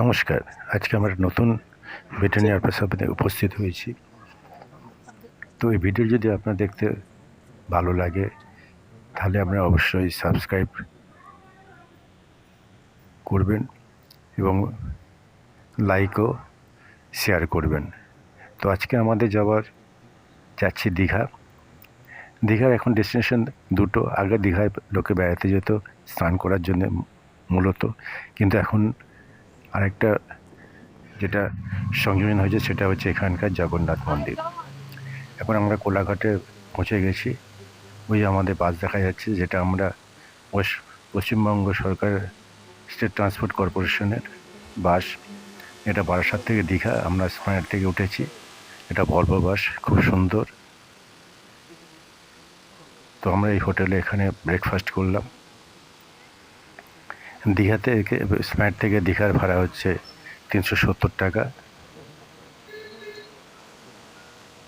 নমস্কার, আজকে আমরা নতুন ভেটেরিনারি সাথে উপস্থিত হয়েছি। তো এই ভিডিও যদি আপনার দেখতে ভালো লাগে, তাহলে আপনারা অবশ্যই সাবস্ক্রাইব করবেন এবং লাইকও শেয়ার করবেন। তো আজকে আমাদের যাওয়ার, যাচ্ছি দীঘা। দীঘার এখন ডেস্টিনেশন দুটো। আগে দীঘায় লোকে বেড়াতে যেত, স্নান করার জন্য মূলত। কিন্তু এখন আরেকটা যেটা সংযোজন হয়েছে সেটা হচ্ছে এখানকার জগন্নাথ মন্দির। এখন আমরা কোলাঘাটে পৌঁছে গেছি। ওই আমাদের বাস দেখা যাচ্ছে, যেটা আমরা পশ্চিমবঙ্গ সরকার স্টেট ট্রান্সপোর্ট কর্পোরেশনের বাস। এটা বারাসাত থেকে দীঘা, আমরা স্পানের থেকে উঠেছি। এটা ভলভো বাস, খুব সুন্দর। তো আমরা এই হোটেলে এখানে ব্রেকফাস্ট করলাম। দীঘাতে স্প্যান্ড থেকে দীঘার ভাড়া হচ্ছে তিনশো সত্তর টাকা।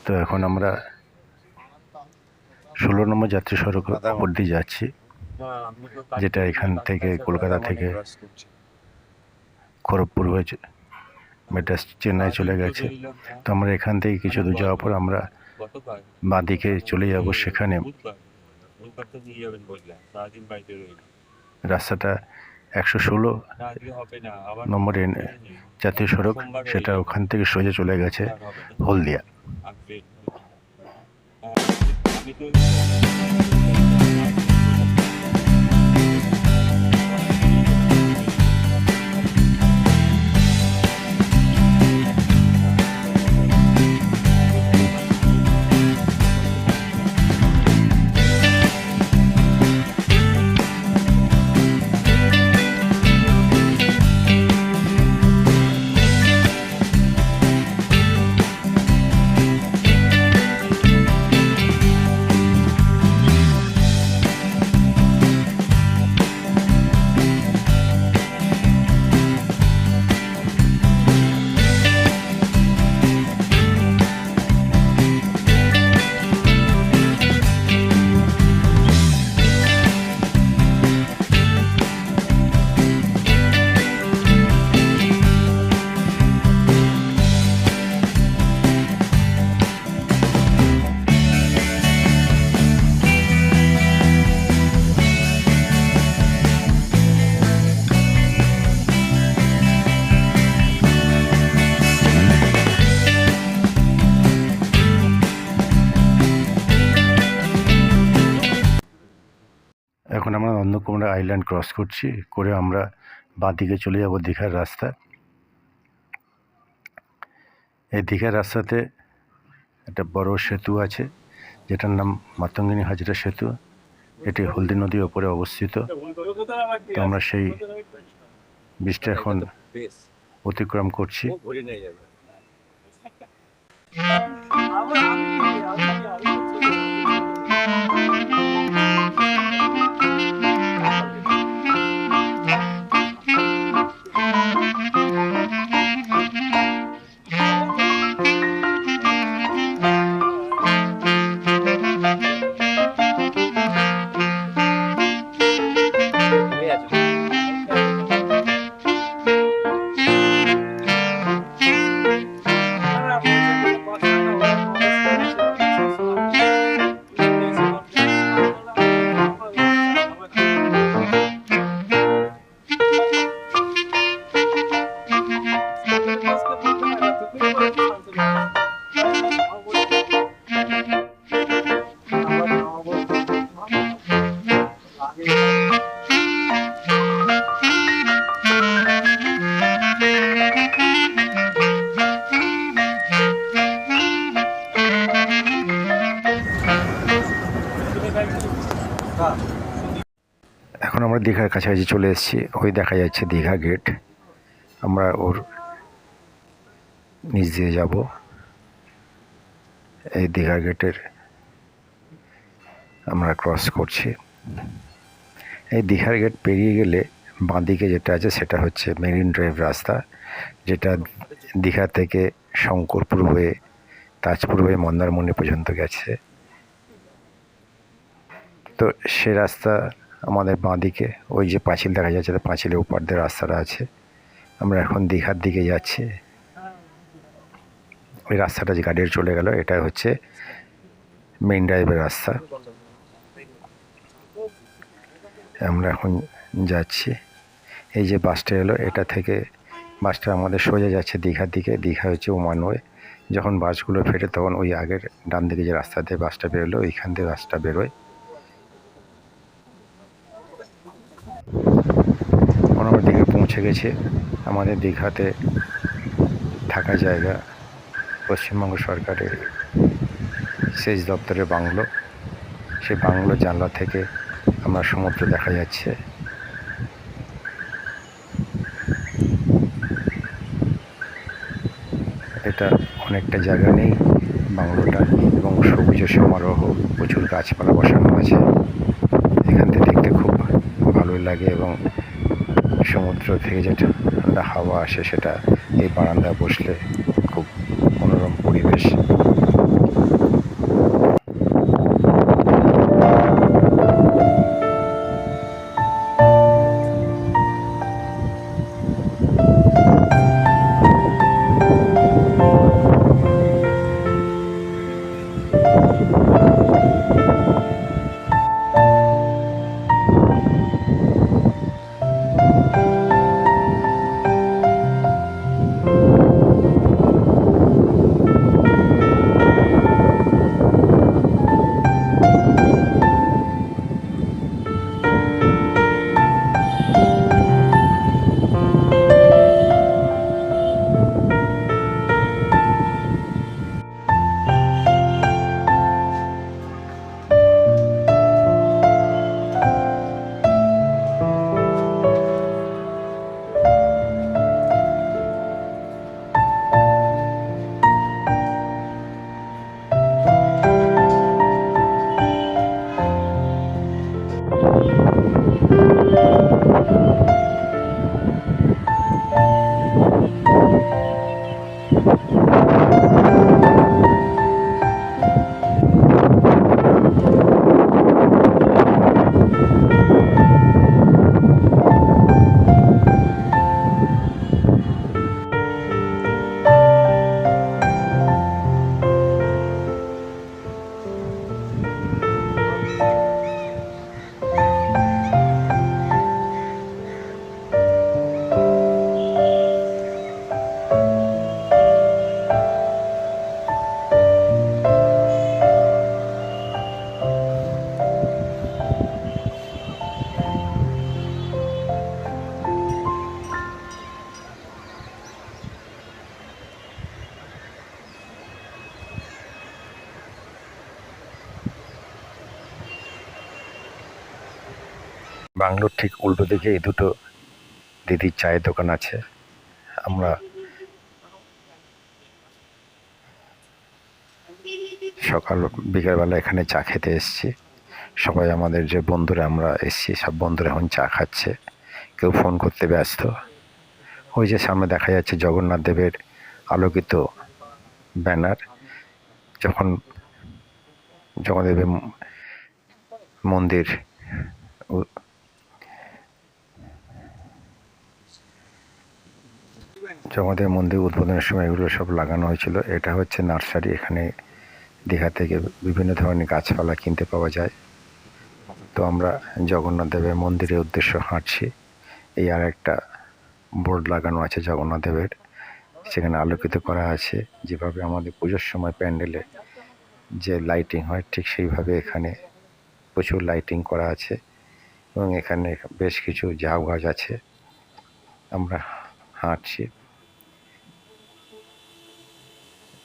তো এখন আমরা ষোলো নম্বর যাত্রী সড়ক উপর দিয়ে যাচ্ছি, যেটা এখান থেকে কলকাতা থেকে খড়গপুর হয়েছে এটা চেন্নাই চলে গেছে। তো আমরা এখান থেকে কিছু দূর যাওয়ার পর আমরা বাঁদিকে চলে যাব সেখানে। রাস্তাটা একশো ষোলো না আজকে হবে না। আবার নম্বর জাতীয় সড়ক সেটা ওখান থেকে সোজা চলে গেছে। হলদিয়া। এখন আমরা নন্দকুমার আইল্যান্ড ক্রস করছি করে আমরা বাঁদিকে চলে যাব দীঘার রাস্তা এই দীঘার রাস্তাতে একটা বড় সেতু আছে যেটার নাম মাতঙ্গিনী হাজরা সেতু। এটি হলদি নদীর ওপরে অবস্থিত। তো আমরা সেই ব্রিজটা এখন অতিক্রম করছি। দীঘার কাছাকাছি চলে এসেছি। ওই দেখা যাচ্ছে দীঘা গেট আমরা ওর নিচ দিয়ে যাব। এই দীঘা গেটের আমরা ক্রস করছি। এই দীঘার গেট পেরিয়ে গেলে বাঁদিকে যেটা আছে সেটা হচ্ছে মেরিন ড্রাইভ রাস্তা, যেটা দীঘা থেকে শঙ্করপুর হয়ে তাজপুর হয়ে মন্দারমণি পর্যন্ত গেছে। তো সে রাস্তা আমাদের বাঁ দিকে, ওই যে পাঁচিল দেখা যাচ্ছে পাঁচিলের উপর দিয়ে রাস্তাটা আছে। আমরা এখন দীঘার দিকে যাচ্ছি। ওই রাস্তাটা যে গাড়ির চলে গেল এটা হচ্ছে মেইন ড্রাইভের রাস্তা। আমরা এখন যাচ্ছি। এই যে বাসটা এলো, এটা থেকে বাসটা আমাদের সোজা যাচ্ছে দীঘার দিকে। দীঘা হচ্ছে ওমানওয়ে যখন বাসগুলো ফেরে, তখন ওই আগের ডান দিকে যে রাস্তা দিয়ে বাসটা বেরোলো, ওইখান দিয়ে বাসটা বেরোয় এখন আমরা দীঘা পৌঁছে গেছে। আমাদের দীঘাতে থাকা জায়গা পশ্চিমবঙ্গ সরকারের সেচ দপ্তরের বাংলো। সেই বাংলো জানলা থেকে আমরা সমুদ্র দেখা যাচ্ছে। এটা অনেকটা জায়গা নেই বাংলোটা এবং সবুজ সমারোহ, প্রচুর গাছপালা বসানো আছে। এখান থেকে দেখতে খুব ভালো লাগে এবং সমুদ্র থেকে যেটা ঠান্ডা হাওয়া আসে সেটা এই বারান্দায় বসলে খুব মনোরম পরিবেশ। বাংলোর ঠিক উল্টো দিকে এই দুটো দিদির চায়ের দোকান আছে। আমরা সকাল বিকেলবেলা এখানে চা খেতে এসেছি। সবাই আমাদের যে বন্ধুরা আমরা এসেছি, সব বন্ধুরা এখন চা খাচ্ছে। কেউ ফোন করতে ব্যস্ত। ওই যে সামনে দেখা যাচ্ছে জগন্নাথ দেবের আলোকিত ব্যানার। যখন জগন্নাথ দেবের মন্দির জগন্নাথের মন্দির উদ্বোধনের সময় এগুলো সব লাগানো হয়েছিল। এটা হচ্ছে নার্সারি। এখানে দীঘা থেকে বিভিন্ন ধরনের গাছপালা কিনতে পাওয়া যায়। তো আমরা জগন্নাথ দেবের মন্দিরের উদ্দেশ্য হাঁটছি। এই আর একটা বোর্ড লাগানো আছে জগন্নাথ দেবের। সেখানে আলোকিত করা আছে। যেভাবে আমাদের পুজোর সময় প্যান্ডেলে যে লাইটিং হয়, ঠিক সেইভাবে এখানে প্রচুর লাইটিং করা আছে এবং এখানে বেশ কিছু ঝাউ গাছ আছে। আমরা হাঁটছি।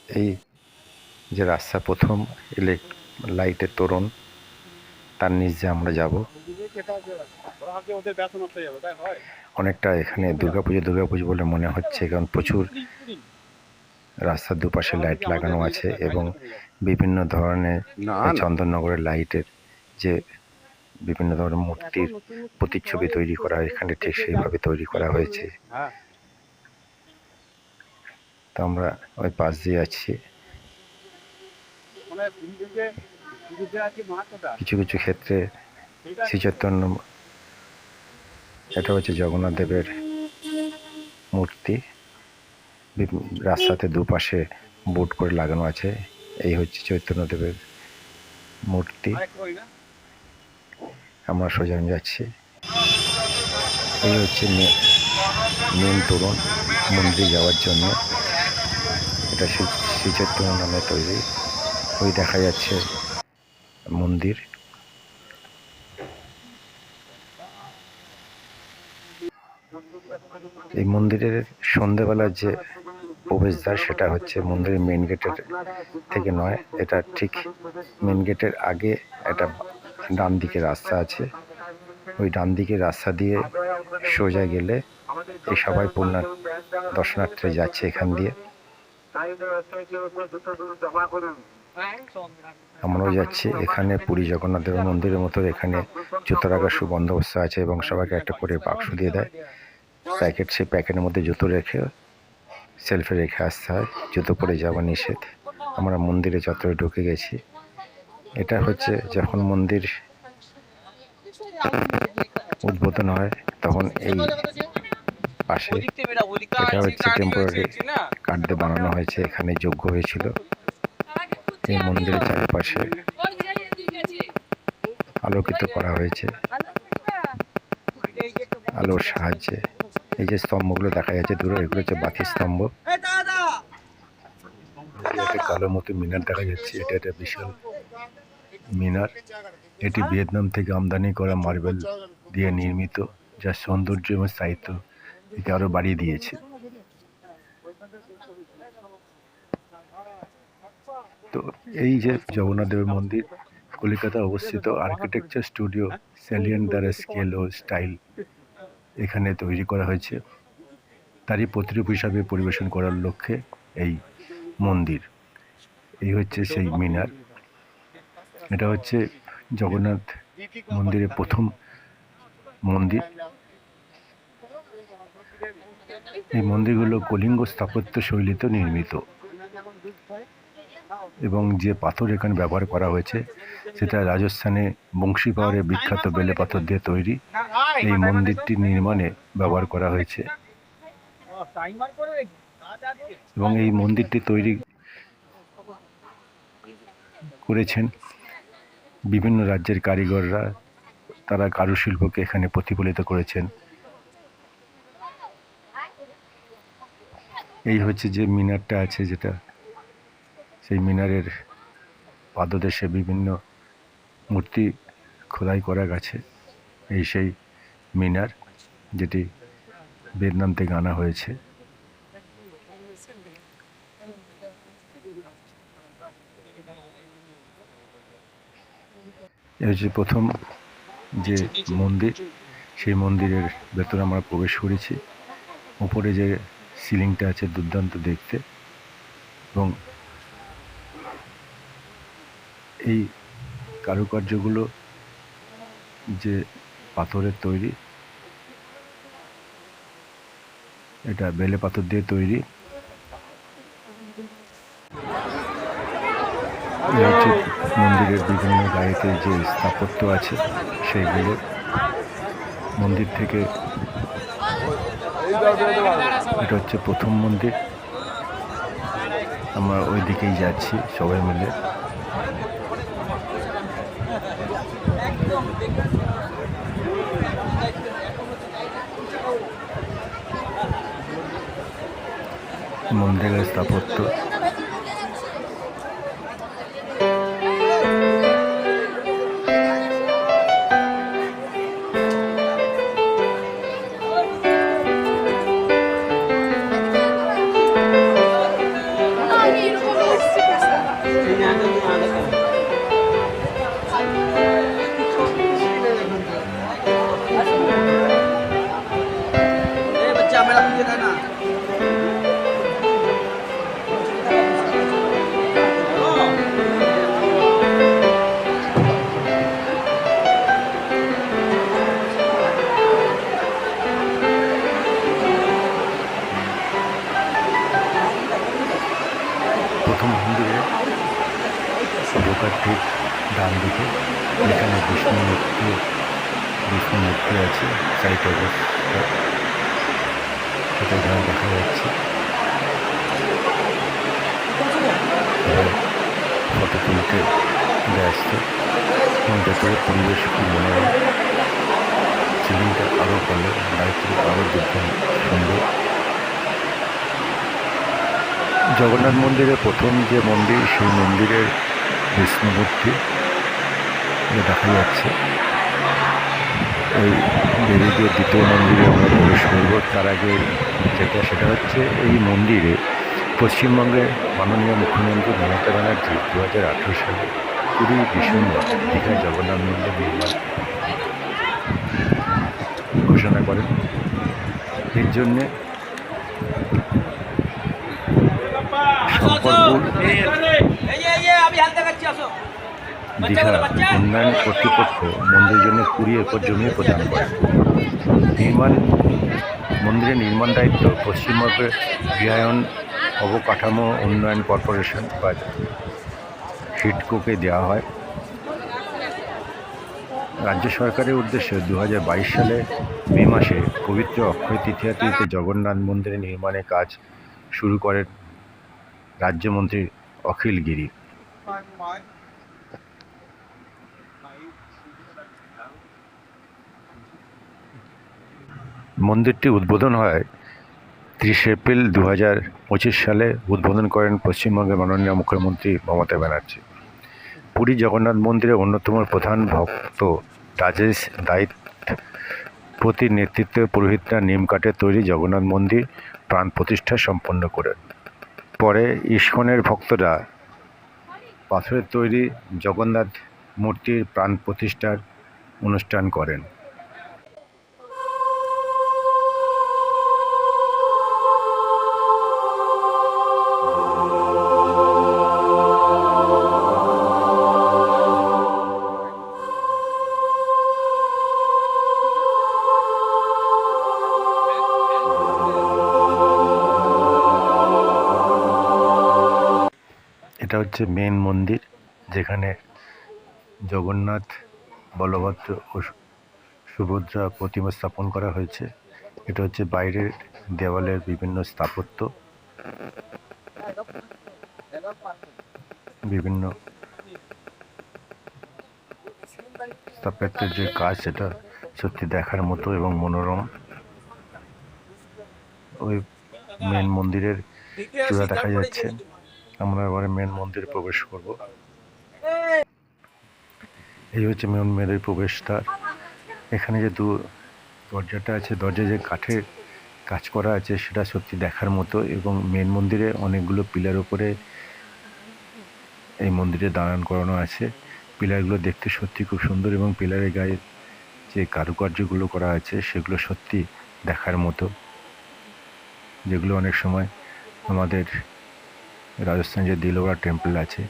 এই যে রাস্তা প্রথম ইলেক লাইটের তোরণ তার নিচ দিয়ে আমরা যাব। অনেকটা এখানে দুর্গাপুজো দুর্গাপুজো বলে মনে হচ্ছে কারণ প্রচুর রাস্তার দুপাশে লাইট লাগানো আছে এবং বিভিন্ন ধরনের চন্দননগরের লাইটের যে বিভিন্ন ধরনের মূর্তির প্রতিচ্ছবি তৈরি করা এখানে ঠিক সেইভাবে তৈরি করা হয়েছে। হ্যাঁ। তো আমরা ওই পাশ দিয়ে যাচ্ছি মানে কিছু কিছু ক্ষেত্রে শ্রী চৈতন্য এটা হচ্ছে জগন্নাথ দেবের মূর্তি। রাস্তাতে দুপাশে বোট করে লাগানো আছে। এই হচ্ছে চৈতন্যদেবের মূর্তি। আমরা সোজা যাচ্ছি। এই হচ্ছে মেন তোরণ মন্দিরে যাওয়ার জন্য। এটা শ্রী চৈতন্য নামে তৈরি। ওই দেখা যাচ্ছে মন্দির। এই মন্দিরের সন্ধেবেলার যে প্রবেশদ্বার, সেটা হচ্ছে মন্দিরের মেন গেটের থেকে নয়, এটা ঠিক মেন গেটের আগে একটা ডান দিকে রাস্তা আছে। ওই ডান দিকের রাস্তা দিয়ে সোজা গেলে এই সবাই পুণ্যার দর্শনার্থীরা যাচ্ছে এখান দিয়ে। আমরাও যাচ্ছি। এখানে পুরী জগন্নাথ দেবের মন্দিরের মতো এখানে জুতো রাখার সুবন্দোবস্ত আছে এবং সবাইকে একটা করে বাক্স দিয়ে দেয়। প্যাকেট, সেই প্যাকেটের মধ্যে জুতো রেখে সেলফে রেখে আসতে হয়। জুতো পরে যাওয়া নিষেধ। আমরা মন্দিরে চত্বরে ঢুকে গেছি। এটা হচ্ছে যখন মন্দির উদ্বোধন হয়, তখন এই পাশে। এটা হচ্ছে টেম্পোরারি কাঠ দিয়ে বানানো হয়েছে এখানে যোগ্য হয়েছিল। এই মন্দিরের চারপাশে আলোকিত করা হয়েছে। আলোর সাহায্যে। এই যে স্তম্ভগুলো দেখা যাচ্ছে দূরে এগুলো হচ্ছে বাতি স্তম্ভ। একটা কালো মতো মিনার দেখা যাচ্ছে এটা একটা বিশাল মিনার। এটি ভিয়েতনাম থেকে আমদানি করা মার্বেল দিয়ে নির্মিত যার সৌন্দর্য এবং স্থায়িত্ব একে আরও বাড়িয়ে দিয়েছে। তো এই যে জগন্নাথ দেবের মন্দির কলকাতা অবস্থিত আর্কিটেকচার স্টুডিও স্যালিয়ান দ্বারা স্কেল ও স্টাইল এখানে তৈরি করা হয়েছে। তারই প্রতিরূপ হিসাবে পরিবেশন করার লক্ষ্যে এই মন্দির। এই হচ্ছে সেই মিনার। এটা হচ্ছে জগন্নাথ মন্দিরের প্রথম মন্দির। এই মন্দিরগুলো কলিঙ্গ স্থাপত্য শৈলীতে নির্মিত। এবং যে পাথর এখানে ব্যবহার করা হয়েছে, সেটা রাজস্থানে বংশী পাহাড়ের বিখ্যাত বেলে পাথর দিয়ে তৈরি। এই মন্দিরটি নির্মাণে ব্যবহার করা হয়েছে। এবং এই মন্দিরটি তৈরি করেছেন বিভিন্ন রাজ্যের কারিগররা। তারা কারুশিল্পকে এখানে প্রতিফলিত করেছেন। এই হচ্ছে যে মিনারটা আছে যেটা, সেই মিনারের পাদদেশে বিভিন্ন মূর্তি খোদাই করা গেছে। এই সেই মিনার যেটি ভিয়েতনাম থেকে আনা হয়েছে। এই হচ্ছে প্রথম যে মন্দির, সেই মন্দিরের ভেতরে আমরা প্রবেশ করেছি। উপরে যে সিলিংটা আছে দুর্দান্ত দেখতে। এবং এই কারুকার্যগুলো যে পাথরের তৈরি, এটা বেলে পাথর দিয়ে তৈরি। হচ্ছে মন্দিরের বিভিন্ন গায়েতে যে স্থাপত্য আছে সেইগুলো মন্দির থেকে এটা হচ্ছে প্রথম মন্দির। আমরা ওই দিকেই যাচ্ছি সবাই মিলে। মন্দিরের স্থাপত্য। ব্যস্ত এবং ভেতরে পরিবেশ খুব মনোরম সিলিংটা আরও ভালো লাইটগুলো আরও দেখতে সুন্দর জগন্নাথ মন্দিরের প্রথম যে মন্দির, সেই মন্দিরের বিষ্ণুমূর্তি দেখা যাচ্ছে। এই বেরিয়ে গিয়ে দ্বিতীয় মন্দিরে আমরা প্রবেশ করব। তার আগে যেটা, সেটা হচ্ছে এই মন্দিরে পশ্চিমবঙ্গের মাননীয় মুখ্যমন্ত্রী মমতা ব্যানার্জি দু হাজার আঠেরো সালে কুড়ি ডিসেম্বর দীঘায় জগন্নাথ মন্দির নির্মাণ ঘোষণা করেন। এর জন্যে দীঘা উন্নয়ন কর্তৃপক্ষ মন্দিরের জন্য কুড়ি একর জমি প্রদান করে। নির্মাণ, মন্দিরের নির্মাণ দায়িত্ব পশ্চিমবঙ্গের গৃহায়ন অবকাঠামো, উন্নয়ন কর্পোরেশন বা হিডকোকে দেওয়া হয়। রাজ্য সরকারের উদ্দেশ্যে দু হাজার বাইশ সালে মে মাসে পবিত্র অক্ষয় তৃতীয়া তিথিতে জগন্নাথ মন্দিরের নির্মাণের কাজ শুরু করেন রাজ্যমন্ত্রী অখিল গিরি। মন্দিরটি উদ্বোধন হয় তিরিশে এপ্রিল দু হাজার পঁচিশ সালে। উদ্বোধন করেন পশ্চিমবঙ্গের মাননীয় মুখ্যমন্ত্রী মমতা ব্যানার্জি। পুরী জগন্নাথ মন্দিরের অন্যতম প্রধান ভক্ত রাজেশ দায়িত প্রতি নেতৃত্বে পুরোহিতরা নিমকাঠে তৈরি জগন্নাথ মন্দির প্রাণ প্রতিষ্ঠা সম্পন্ন করেন। পরে ইস্কনের ভক্তরা পাথরের তৈরি জগন্নাথ মূর্তির প্রাণ প্রতিষ্ঠার অনুষ্ঠান করেন। এটা হচ্ছে মেন মন্দির, যেখানে জগন্নাথ বলভদ্র ও সুভদ্রা প্রতিমা স্থাপন করা হয়েছে। এটা হচ্ছে বাইরের দেওয়ালের বিভিন্ন স্থাপত্য। বিভিন্ন স্থাপত্যের যে কাজ, সেটা সত্যি দেখার মতো এবং মনোরম। ওই মেন মন্দিরের চূড়া দেখা যাচ্ছে। আমরা এবারে মেন মন্দিরে প্রবেশ করব। এই হচ্ছে মেন মন্দিরের প্রবেশদ্বার। এখানে যে দু দরজাটা আছে দরজা যে কাঠের কাজ করা আছে, সেটা সত্যি দেখার মতো এবং মেন মন্দিরে অনেকগুলো পিলার উপরে এই মন্দিরে দাঁড়ান করানো আছে। পিলারগুলো দেখতে সত্যি খুব সুন্দর এবং পিলারের গায়ে যে কারুকার্যগুলো করা আছে, সেগুলো সত্যি দেখার মতো। যেগুলো অনেক সময় আমাদের রাজস্থান যে দিলওয়ারা টেম্পল আছে,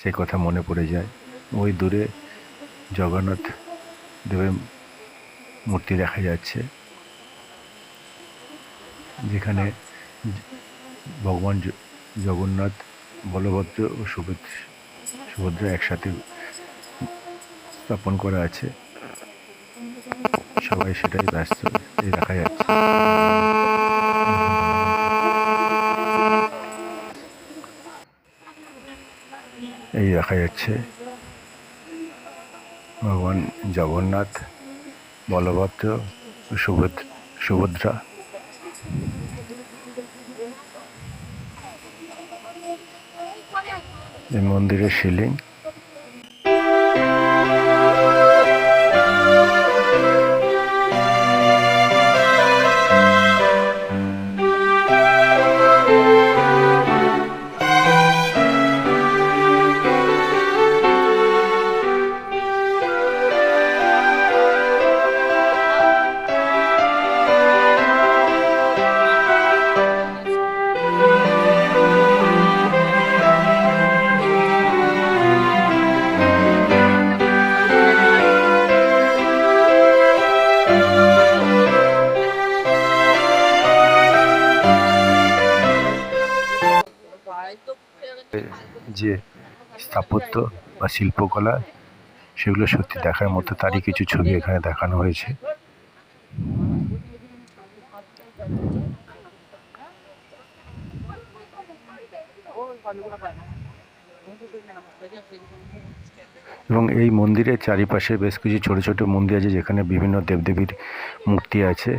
সেই কথা মনে পড়ে যায়। ওই দূরে জগন্নাথ দেবের মূর্তি দেখা যাচ্ছে, যেখানে ভগবান জগন্নাথ, বলভদ্র ও সুভদ্র, সুভদ্রা একসাথে স্থাপন করা আছে। সবাই সেটাই ব্যস্ত দেখা যাচ্ছে। দেখা যাচ্ছে। ভগবান জগন্নাথ বলভদ্র সুভদ্র সুভদ্রা। এই মন্দিরের শিলিং শিল্পকলা, সেগুলো সত্যি দেখার মতো তারই কিছু ছবি এখানে দেখানো হয়েছে। এবং এই মন্দিরের চারিপাশে বেশ কিছু ছোট ছোট মন্দির আছে, যেখানে বিভিন্ন দেবদেবীর মূর্তি আছে।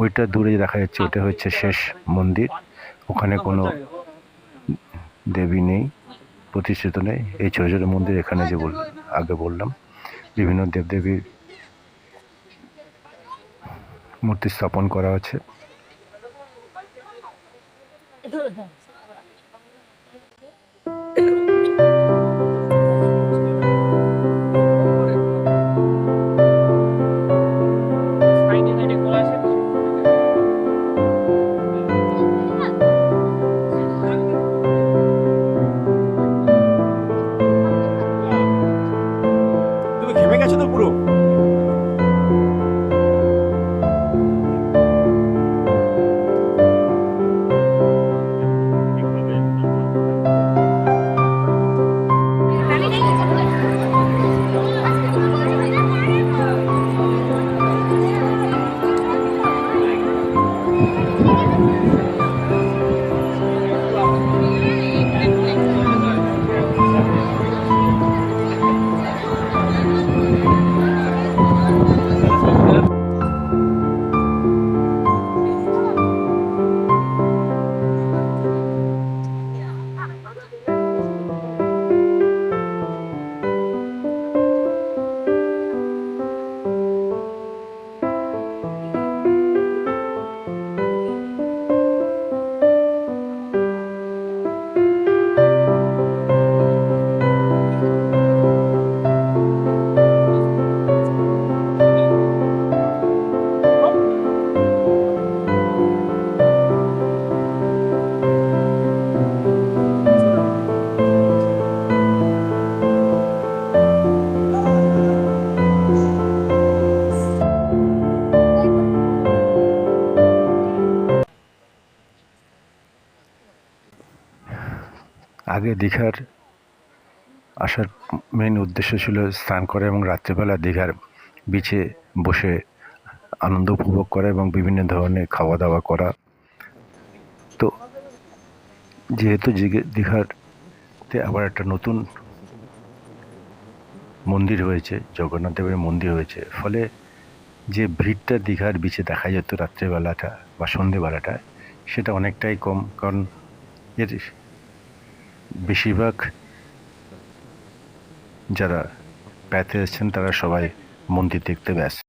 ওইটা দূরে দেখা যাচ্ছে ওটা হচ্ছে শেষ মন্দির। ওখানে কোনো দেবী নেই। প্রতিষ্ঠিত নেই। এই ছোটো ছোটো মন্দির এখানে যে বল, আগে বললাম, বিভিন্ন দেবদেবীর মূর্তি স্থাপন করা আছে। তুমি ঘেমে গেছো তো পুরো আগে দীঘার আসার মেন উদ্দেশ্য ছিল স্নান করা এবং রাত্রেবেলা দীঘার বিচে বসে আনন্দ উপভোগ করা এবং বিভিন্ন ধরনের খাওয়া দাওয়া করা। তো যেহেতু দীঘাতে আবার একটা নতুন মন্দির হয়েছে, জগন্নাথ দেবের মন্দির হয়েছে, ফলে যে ভিড়টা দীঘার বিচে দেখা যেত রাত্রেবেলাটা বা সন্ধেবেলাটা, সেটা অনেকটাই কম। কারণ এর বেশিরভাগ যারা বেড়াতে এসেছেন তারা সবাই মন্দির দেখতে ব্যস্ত।